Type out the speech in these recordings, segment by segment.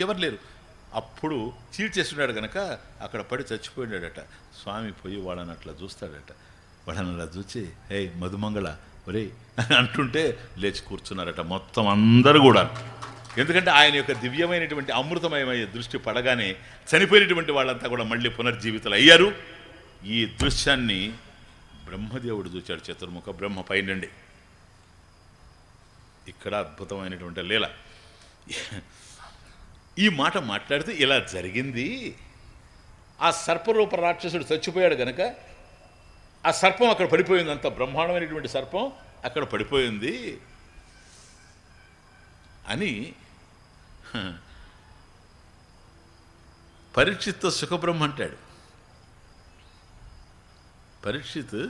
ఎవరు లేరు. అప్పుడు చీల్చేస్తున్నాడు గనక అక్కడ పడి చచ్చిపోయినాడట. స్వామి పోయి వాళ్ళని అట్లా చూస్తాడట. వాళ్ళని అలా చూచి హే మధుమంగళ ఒరే అని అంటుంటే లేచి కూర్చున్నారట మొత్తం అందరూ కూడా. ఎందుకంటే ఆయన యొక్క దివ్యమైనటువంటి అమృతమయమయ్యే దృష్టి పడగానే చనిపోయినటువంటి వాళ్ళంతా కూడా మళ్ళీ పునర్జీవితులు అయ్యారు. ఈ దృశ్యాన్ని బ్రహ్మదేవుడు చూచాడు చతుర్ముఖ బ్రహ్మ పైనండి. ఇక్కడ అద్భుతమైనటువంటి లీల. ఈ మాట మాట్లాడితే ఇలా జరిగింది. ఆ సర్పరూప రాక్షసుడు చచ్చిపోయాడు గనక ఆ సర్పం అక్కడ పడిపోయింది. అంత బ్రహ్మాండమైనటువంటి సర్పం అక్కడ పడిపోయింది. అని పరీక్షిత్ సుఖబ్రహ్మ అంటాడు. పరీక్షిత్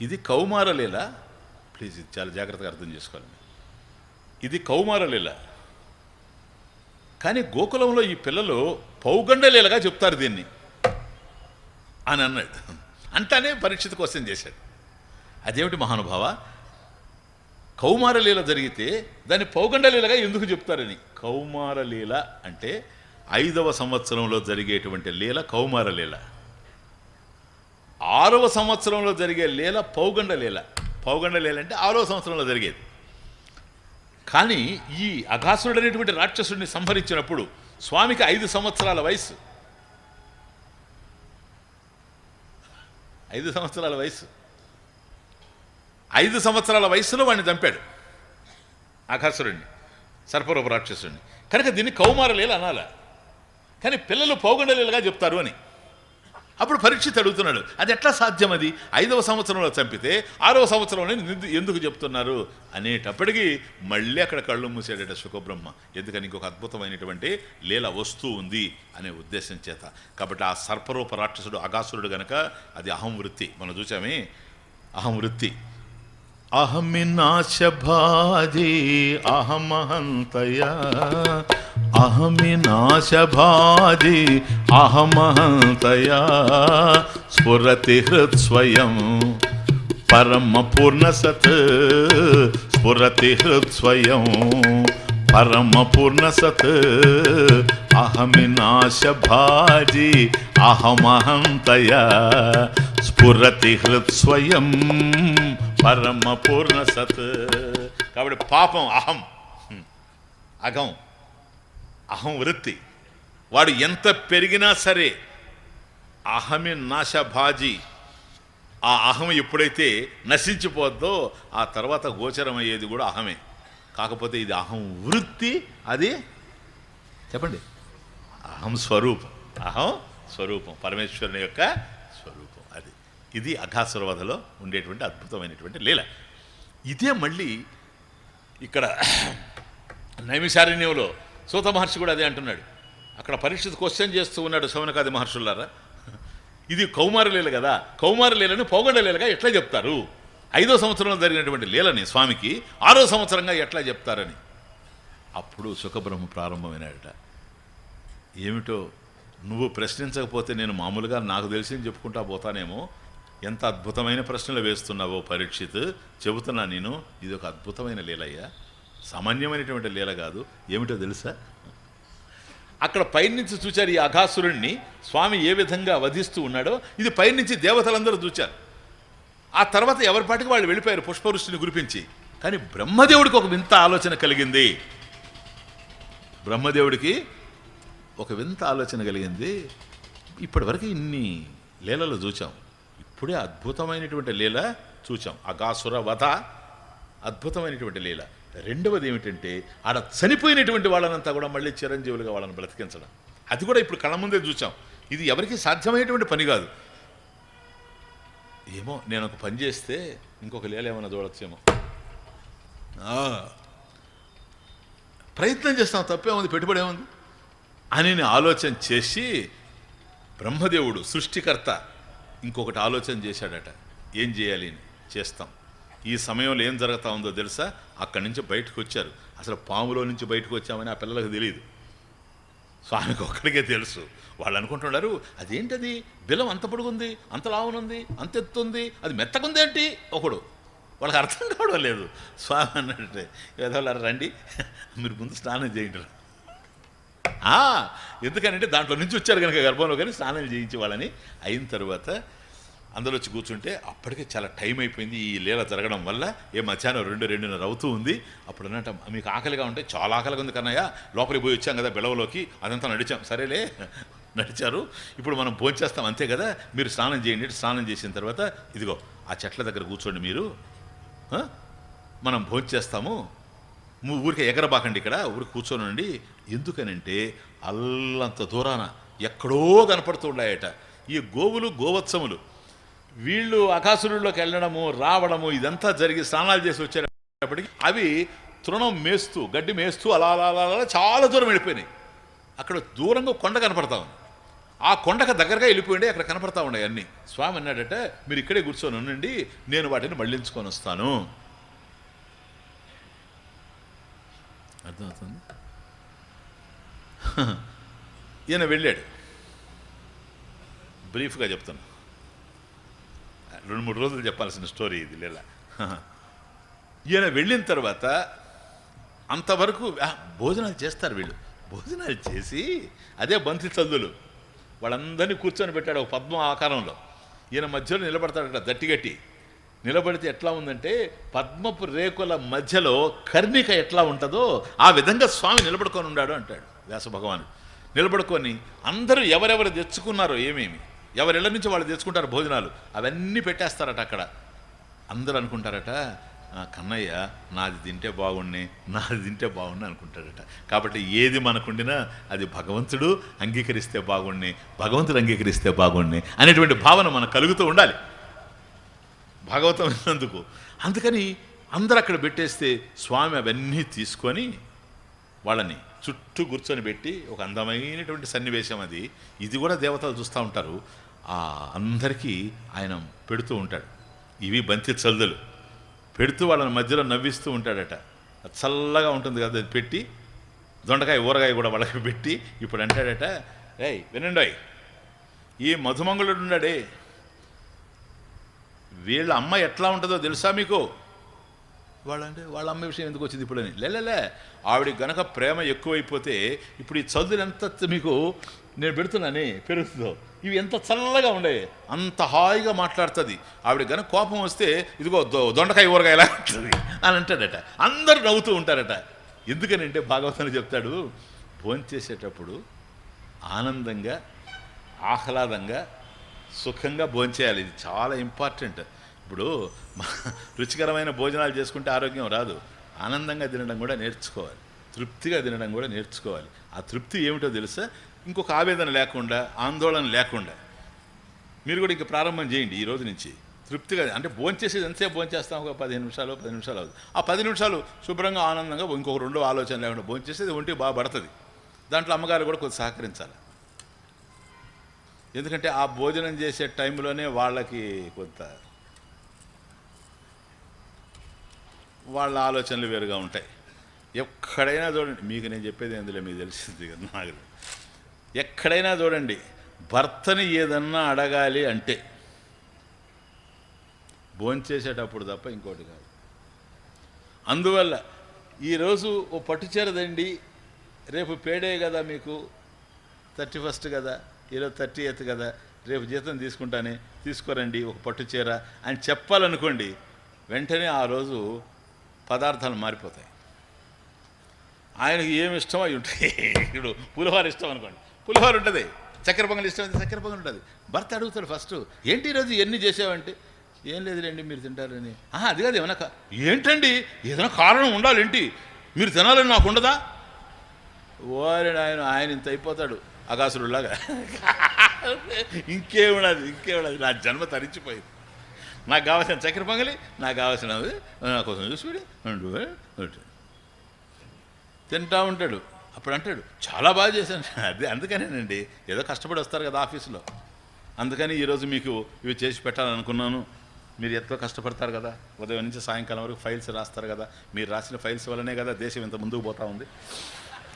ఇది కౌమారలీల ప్లీజ్ ఇది చాలా జాగ్రత్తగా అర్థం చేసుకోవాలి ఇది కౌమారలీల కానీ గోకులంలో ఈ పిల్లలు పౌగండలీలగా చెప్తారు దీన్ని. అని అన్నాడు. అంటానే పరీక్షిత క్వశ్చన్ చేశాడు. అదేమిటి మహానుభావ? కౌమారలీల జరిగితే దాన్ని పౌగండలీలగా ఎందుకు చెప్తారని. కౌమారలీల అంటే ఐదవ సంవత్సరంలో జరిగేటువంటి లీల కౌమారలీల. ఆరవ సంవత్సరంలో జరిగే లీల పౌగండ లీల అంటే ఆరవ సంవత్సరంలో జరిగేది. కానీ ఈ అఘాసురుడు అనేటువంటి రాక్షసుడిని సంహరించినప్పుడు స్వామికి ఐదు సంవత్సరాల వయసు ఐదు సంవత్సరాల వయసు ఐదు సంవత్సరాల వయసులో వాడిని చంపాడు అఘాసురుడిని సర్పరూప రాక్షసుడిని కనుక దీన్ని కౌమారలీల అనాల. కానీ పిల్లలు పౌగండలీలగా చెప్తారు అని. అప్పుడు పరీక్షిత్ అడుగుతున్నాడు. అది ఎట్లా సాధ్యం అది? ఐదవ సంవత్సరంలో చంపితే ఆరవ సంవత్సరంలో ఎందుకు చెప్తున్నారు? అనేటప్పటికీ మళ్ళీ అక్కడ కళ్ళు మూసాడట సుఖబ్రహ్మ ఎందుకని ఇంకొక అద్భుతమైనటువంటి లీల వస్తూ ఉంది? అనే ఉద్దేశం చేత. కాబట్టి ఆ సర్పరూప రాక్షసుడు అగాసురుడు గనక అది అహం వృత్తి. మనం చూసామే అహం వృత్తి. అహమి నాశభాజీ అహమహంతయా అహమి నాశభాజి అహమహంతయా. స్ఫురతి హృత్స్వయం పరమ పూర్ణసత్ స్ఫురతి హృత్స్వయం పరమ పూర్ణసత్ అహమి నాశభాజి అహమహంతయా. స్ఫురతి హృత్స్వయం పరమ పూర్ణసత్ కాబట్టి పాపం అహం. హ్మ్. అహం వృత్తి వాడు ఎంత పెరిగినా సరే అహమి నాశభాజీ. ఆ అహం ఎప్పుడైతే నశించిపోద్దో ఆ తర్వాత గోచరమయ్యేది కూడా అహమే. కాకపోతే ఇది అహం వృత్తి అది చెప్పండి. అహం స్వరూపం. అహం స్వరూపం పరమేశ్వరుని యొక్క స్వరూపం అది. ఇది అఘాసురవధలో ఉండేటువంటి అద్భుతమైనటువంటి లీల. ఇదే మళ్ళీ ఇక్కడ నైమిషారణ్యంలో సూత మహర్షి కూడా అదే అంటున్నాడు. అక్కడ పరీక్షిత్ క్వశ్చన్ చేస్తూ ఉన్నాడు శవనకాది మహర్షులారా ఇది కౌమారలీల కదా. కౌమార పోగొండలీలగా ఎట్లా చెప్తారు? ఐదో సంవత్సరంలో జరిగినటువంటి లీలని స్వామికి ఆరో సంవత్సరంగా ఎట్లా చెప్తారని. అప్పుడు సుఖబ్రహ్మ ప్రారంభమైనాడట ఏమిటో నువ్వు ప్రశ్నించకపోతే నేను మామూలుగా నాకు తెలిసింది చెప్పుకుంటా పోతానేమో. ఎంత అద్భుతమైన ప్రశ్నలు వేస్తున్నావో పరీక్షిత్. చెబుతున్నా నేను ఇది ఒక అద్భుతమైన లీలయ్యా. సామాన్యమైనటువంటి లీల కాదు. ఏమిటో తెలుసా? అక్కడ పైనుంచి చూచారు ఈ అఘాసురుణ్ణి. స్వామి ఏ విధంగా వధిస్తూ ఉన్నాడో ఇది పైనుంచి దేవతలందరూ చూచారు ఆ తర్వాత ఎవరి పాటికి వాళ్ళు వెళ్ళిపోయారు పుష్పవృష్టిని గురిపించి కానీ బ్రహ్మదేవుడికి ఒక వింత ఆలోచన కలిగింది. బ్రహ్మదేవుడికి ఒక వింత ఆలోచన కలిగింది. ఇప్పటివరకు ఇన్ని లీలలు చూచాం. ఇప్పుడే అద్భుతమైనటువంటి లీల చూచాం. అగాసుర వధ అద్భుతమైనటువంటి లీల. రెండవది ఏమిటంటే ఆడ చనిపోయినటువంటి వాళ్ళనంతా కూడా మళ్ళీ చిరంజీవులుగా వాళ్ళని బ్రతికించడం. అది కూడా ఇప్పుడు కళ్ళ ముందే చూసాం ఇది ఎవరికి సాధ్యమైనటువంటి పని కాదు. ఏమో నేను ఒక పని చేస్తే ఇంకొక లేలేమన్నా ఏమైనా చూడొచ్చేమో. ప్రయత్నం చేస్తాం తప్పేముంది పెట్టుబడి ఏముంది? అని నేను ఆలోచన చేసి బ్రహ్మదేవుడు సృష్టికర్త ఇంకొకటి ఆలోచన చేశాడట. ఏం చేయాలి? అని చేస్తాం. ఈ సమయంలో ఏం జరుగుతూ ఉందో తెలుసా? అక్కడి నుంచి బయటకు వచ్చారు. అసలు పాములో నుంచి బయటకు వచ్చామని ఆ పిల్లలకు తెలియదు స్వామికి ఒక్కడికే తెలుసు. వాళ్ళు అనుకుంటున్నారు అదేంటది? బిలం అంత పొడుగుంది అంత లావునుంది అంత ఎత్తుంది అది మెత్తగుందేంటి ఒకడు. వాళ్ళకి అర్థం కావడం లేదు. స్వామి అన్నట్టే ఏదో రండి. మీరు ముందు స్నానం చేయండి ఆ, ఎందుకనంటే దాంట్లో నుంచి వచ్చారు కనుక గర్భంలో కానీ స్నానం చేయించి వాళ్ళని అయిన తర్వాత అందులో వచ్చి కూర్చుంటే అప్పటికే చాలా టైం అయిపోయింది. ఈ లీల జరగడం వల్ల ఏ మధ్యాహ్నం రెండు రెండున్నర అవుతూ ఉంది. అప్పుడు అన్నట్టు మీకు ఆకలిగా ఉంటే చాలా ఆకలిగా ఉంది కన్నయ్య. లోపలికి పోయి వచ్చాం కదా బిలవలోకి అదంతా నడిచాం. సరేలే నడిచారు. ఇప్పుడు మనం భోంచేస్తాం అంతే కదా? మీరు స్నానం చేయండి స్నానం చేసిన తర్వాత ఇదిగో ఆ చెట్ల దగ్గర కూర్చోండి మీరు. మనం భోంచేస్తాము. ఊరికి ఊరికే ఎగరబాకండి ఇక్కడ ఊరికి కూర్చోనండి. ఎందుకనంటే అల్లంత దూరాన ఎక్కడో కనపడుతున్నాయట ఈ గోవులు గోవత్సములు. వీళ్ళు అకాసురుల్లోకి వెళ్ళడము రావడము ఇదంతా జరిగి స్నానాలు చేసి వచ్చేటప్పటికి అవి తృణం మేస్తూ గడ్డి మేస్తూ అలా అలా అలా అలా చాలా దూరం వెళ్ళిపోయినాయి. అక్కడ దూరంగా కొండ కనపడతా ఉంది. ఆ కొండకు దగ్గరగా వెళ్ళిపోయింది అక్కడ కనపడతా ఉన్నాయి అన్నీ. స్వామి అన్నాడంటే మీరు ఇక్కడే కూర్చొని ఉండండి నేను వాటిని మళ్ళించుకొని వస్తాను. అర్థమవుతుంది? ఈయన వెళ్ళాడు. బ్రీఫ్గా చెప్తాను రెండు మూడు రోజులు చెప్పాల్సిన స్టోరీ ఇది లేదా ఈయన వెళ్ళిన తర్వాత అంతవరకు భోజనాలు చేస్తారు వీళ్ళు. భోజనాలు చేసి అదే బంతి చల్దులు వాళ్ళందరినీ కూర్చొని పెట్టాడు ఒక పద్మ ఆకారంలో. ఈయన మధ్యలో నిలబడతాడట దట్టిగట్టి. నిలబడితే ఎట్లా ఉందంటే పద్మపు రేకుల మధ్యలో కర్ణిక ఎట్లా ఉంటుందో ఆ విధంగా స్వామి నిలబడుకొని ఉన్నాడు అంటాడు వ్యాస భగవానుడు. నిలబడుకొని అందరూ ఎవరెవరు తెచ్చుకున్నారో ఏమేమి? ఎవరిళ్ళ నుంచి వాళ్ళు తెచ్చుకుంటారు భోజనాలు? అవన్నీ పెట్టేస్తారట అక్కడ. అందరూ అనుకుంటారట కన్నయ్య నాది తింటే బాగుండి నాది తింటే బాగుండి అనుకుంటాడట కాబట్టి ఏది మనకుండినా అది భగవంతుడు అంగీకరిస్తే బాగుండి భగవంతుడు అంగీకరిస్తే బాగుండి అనేటువంటి భావన మనకు కలుగుతూ ఉండాలి. భాగవతం విన్నందుకు. అందుకని అందరు అక్కడ పెట్టేస్తే స్వామి అవన్నీ తీసుకొని వాళ్ళని చుట్టూ కూర్చొని పెట్టి ఒక అందమైనటువంటి సన్నివేశం అది. ఇది కూడా దేవతలు చూస్తూ ఉంటారు. ఆ అందరికీ ఆయన పెడుతూ ఉంటాడు. ఇవి బంతి చల్దులు. పెడుతూ వాళ్ళని మధ్యలో నవ్విస్తూ ఉంటాడట. అది చల్లగా ఉంటుంది కదా అది పెట్టి దొండకాయ ఊరగాయ కూడా వాళ్ళకి పెట్టి ఇప్పుడు అంటాడట ఏయ్ వినండి ఈ మధుమంగుళుడు ఉన్నాడే. వీళ్ళ అమ్మ ఎట్లా ఉంటుందో తెలుసా మీకు? వాళ్ళంటే వాళ్ళ అమ్మ విషయం ఎందుకు వచ్చింది ఇప్పుడని. లేలే ఆవిడ గనక ప్రేమ ఎక్కువైపోతే ఇప్పుడు ఈ చదువులు ఎంత మీకు నేను పెడుతున్నాని పెరుగుతుందో. ఇవి ఎంత చల్లగా ఉండే అంత హాయిగా మాట్లాడుతుంది. ఆవిడ గనక కోపం వస్తే ఇదిగో దొ- దొండకాయ ఊరగాయ ఎలా ఉంటుంది అని అంటాడట. అందరు నవ్వుతూ ఉంటారట. ఎందుకని అంటే భాగవతంలో చెప్తాడు భోంచేసేటప్పుడు ఆనందంగా ఆహ్లాదంగా సుఖంగా భోంచేయాలి ఇది చాలా ఇంపార్టెంట్. ఇప్పుడు రుచికరమైన భోజనాలు చేసుకుంటే ఆరోగ్యం రాదు. ఆనందంగా తినడం కూడా నేర్చుకోవాలి. తృప్తిగా తినడం కూడా నేర్చుకోవాలి. ఆ తృప్తి ఏమిటో తెలుసా? ఇంకొక ఆవేదన లేకుండా ఆందోళన లేకుండా. మీరు కూడా ఇంక ప్రారంభం చేయండి ఈ రోజు నుంచి. తృప్తిగా అంటే భోంచేసేది ఎంతసేపు భోంచేస్తాం ఒక పదిహేను నిమిషాలు పది నిమిషాలు అవుతుంది. ఆ పది నిమిషాలు శుభ్రంగా ఆనందంగా ఇంకొక రెండో ఆలోచన లేకుండా భోంచేసేది ఒంటి బాగా పడుతుంది. దాంట్లో అమ్మగారు కూడా కొంచెం సహకరించాలి. ఎందుకంటే ఆ భోజనం చేసే టైంలోనే వాళ్ళకి కొంత వాళ్ళ ఆలోచనలు వేరుగా ఉంటాయి. ఎక్కడైనా చూడండి మీకు నేను చెప్పేది ఎందులో మీకు తెలిసింది కదా నాకు ఎక్కడైనా చూడండి భర్తని ఏదన్నా అడగాలి అంటే భోంచేసేటప్పుడు తప్ప ఇంకోటి కాదు. అందువల్ల ఈరోజు ఓ పట్టుచీరదండి రేపు పేడే కదా మీకు థర్టీ ఫస్ట్ కదా ఈరోజు థర్టీ ఎయిత్ కదా రేపు జీతం తీసుకుంటానే తీసుకోరండి ఒక పట్టు చీర అని చెప్పాలనుకోండి వెంటనే ఆ రోజు పదార్థాలు మారిపోతాయి. ఆయనకి ఏమి ఇష్టం అయి ఉంటాయి ఇప్పుడు పులిహోర ఇష్టం అనుకోండి. పులిహోర ఉంటుంది. చక్కెర పొంగల్ ఇష్టం అయితే చక్కెర పొంగల్ ఉంటుంది. భర్త అడుగుతాడు ఫస్ట్ ఏంటి ఈరోజు ఎన్ని చేసావంటే? ఏం లేదులేండి మీరు తింటారని. ఆహా అది కాదు ఏమైనా ఏంటండి ఏదైనా కారణం ఉండాలి ఏంటి మీరు తినాలని నాకు ఉండదా? ఓరేడు ఆయన ఆయన ఇంత అయిపోతాడు అగాసురులాగా ఇంకేమున్నది ఇంకేమున్నది నా జన్మ తరించిపోయింది. నాకు కావాల్సిన చక్కెర పొంగలి నాకు కావాల్సిన నా కోసం చూసుకుని ఉండు, తింటా ఉంటాడు. అప్పుడు అంటాడు చాలా బాగా చేశాను. అదే అందుకనేనండి. ఏదో కష్టపడి వస్తారు కదా ఆఫీసులో. అందుకని ఈరోజు మీకు ఇవి చేసి పెట్టాలనుకున్నాను మీరు ఎంతో కష్టపడతారు కదా. ఉదయం నుంచి సాయంకాలం వరకు ఫైల్స్ రాస్తారు కదా. మీరు రాసిన ఫైల్స్ వల్లనే కదా దేశం ఇంత ముందుకు పోతా ఉంది.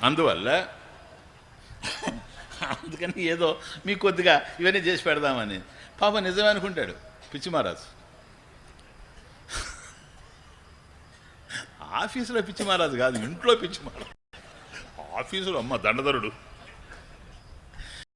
అందువల్ల అందుకని ఏదో మీకు కొద్దిగా ఇవన్నీ చేసి పెడదామని. పాప నిజమే అనుకుంటాడు. పిచ్చి మహారాజు. ఆఫీసులో పిచ్చి మహారాజు కాదు ఇంట్లో పిచ్చి మహారాజు. ఆఫీసులో అమ్మ దండధరుడు